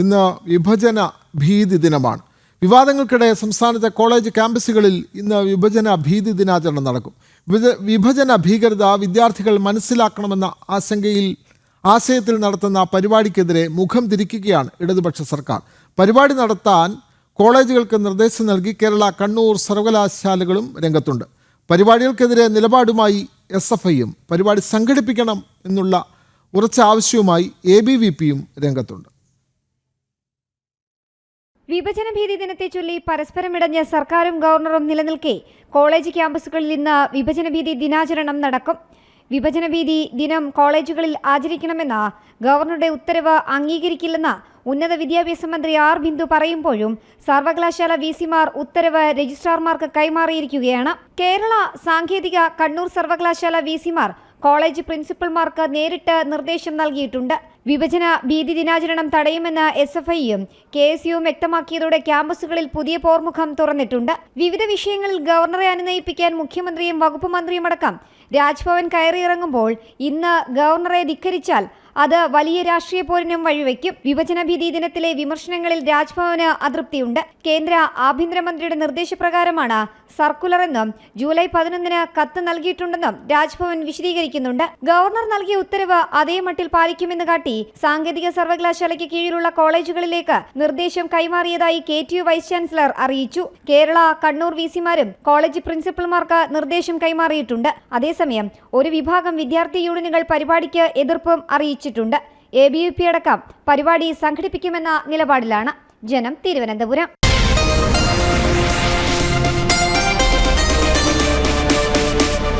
ഇന്ന് വിഭജന ഭീതി ദിനമാണ്. വിവാദങ്ങൾക്കിടെ സംസ്ഥാനത്തെ കോളേജ് ക്യാമ്പസുകളിൽ ഇന്ന് വിഭജന ഭീതി ദിനാചരണം നടക്കും. വിഭജന ഭീകരത വിദ്യാർത്ഥികൾ മനസ്സിലാക്കണമെന്ന ആശങ്കയിൽ ആശയത്തിൽ നടത്തുന്ന പരിപാടിക്കെതിരെ മുഖം തിരിക്കുകയാണ് ഇടതുപക്ഷ സർക്കാർ. പരിപാടി നടത്താൻ കോളേജുകൾക്ക് നിർദ്ദേശം നൽകി കേരള കണ്ണൂർ സർവകലാശാലകളും രംഗത്തുണ്ട്. പരിപാടികൾക്കെതിരെ നിലപാടുമായി എസ് എഫ് ഐയും പരിപാടി സംഘടിപ്പിക്കണം എന്നുള്ള ഉറച്ച ആവശ്യവുമായി എ ബി വി പിയും രംഗത്തുണ്ട്. വിഭജന ഭീതി ദിനത്തെ ചൊല്ലി പരസ്പരം സർക്കാരും ഗവർണറും നിലനിൽക്കെ കോളേജ് ക്യാമ്പസുകളിൽ ഇന്ന് വിഭജന ഭീതി ദിനാചരണം നടക്കും. വിഭജന ഭീതി ദിനം കോളേജുകളിൽ ആചരിക്കണമെന്ന ഗവർണറുടെ ഉത്തരവ് അംഗീകരിക്കില്ലെന്ന ഉന്നത വിദ്യാഭ്യാസ മന്ത്രി ആർ ബിന്ദു പറയുമ്പോഴും സർവകലാശാല വി സിമാർ ഉത്തരവ് രജിസ്ട്രാർമാർക്ക് കൈമാറിയിരിക്കുകയാണ്. കേരള സാങ്കേതിക കണ്ണൂർ സർവകലാശാല വി സിമാർ കോളേജ് പ്രിൻസിപ്പൽമാർക്ക് നേരിട്ട് നിർദ്ദേശം നൽകിയിട്ടുണ്ട്. വിഭജന ഭീതി ദിനാചരണം തടയുമെന്ന് എസ് എഫ് ഐയും കെ എസ് യുവും വ്യക്തമാക്കിയതോടെ ക്യാമ്പസുകളിൽ പുതിയ പോർമുഖം തുറന്നിട്ടുണ്ട്. വിവിധ വിഷയങ്ങളിൽ ഗവർണറെ അനുനയിപ്പിക്കാൻ മുഖ്യമന്ത്രിയും വകുപ്പ് മന്ത്രിയുമടക്കം രാജ്ഭവൻ കയറിയിറങ്ങുമ്പോൾ ഇന്ന് ഗവർണറെ ധിക്കരിച്ചാൽ അത് വലിയ രാഷ്ട്രീയ പോരിനും വഴിവെക്കും. വിഭജന ഭീതി ദിനത്തിലെ വിമർശനങ്ങളിൽ രാജ്ഭവന് അതൃപ്തിയുണ്ട്. കേന്ദ്ര ആഭ്യന്തരമന്ത്രിയുടെ നിർദ്ദേശപ്രകാരമാണ് സർക്കുലർ എന്നും ജൂലൈ പതിനൊന്നിന് കത്ത് നൽകിയിട്ടുണ്ടെന്നും രാജ്ഭവൻ വിശദീകരിക്കുന്നുണ്ട്. ഗവർണർ നൽകിയ ഉത്തരവ് അതേ മട്ടിൽ പാലിക്കുമെന്ന് കാട്ടി സാങ്കേതിക സർവകലാശാലയ്ക്ക് കീഴിലുള്ള കോളേജുകളിലേക്ക് നിർദ്ദേശം കൈമാറിയതായി K T U vice chancellor അറിയിച്ചു. കേരള കണ്ണൂർ വി സിമാരും കോളേജ് പ്രിൻസിപ്പൽമാർക്ക് നിർദ്ദേശം കൈമാറിയിട്ടുണ്ട്. അതേസമയം ഒരു വിഭാഗം വിദ്യാർത്ഥി യൂണിയനുകൾ പരിപാടിക്ക് എതിർപ്പും അറിയിച്ചിട്ടുണ്ട് എ ബി യു പി അടക്കം പരിപാടി സംഘടിപ്പിക്കുമെന്ന നിലപാടിലാണ് ജനം തിരുവനന്തപുരം.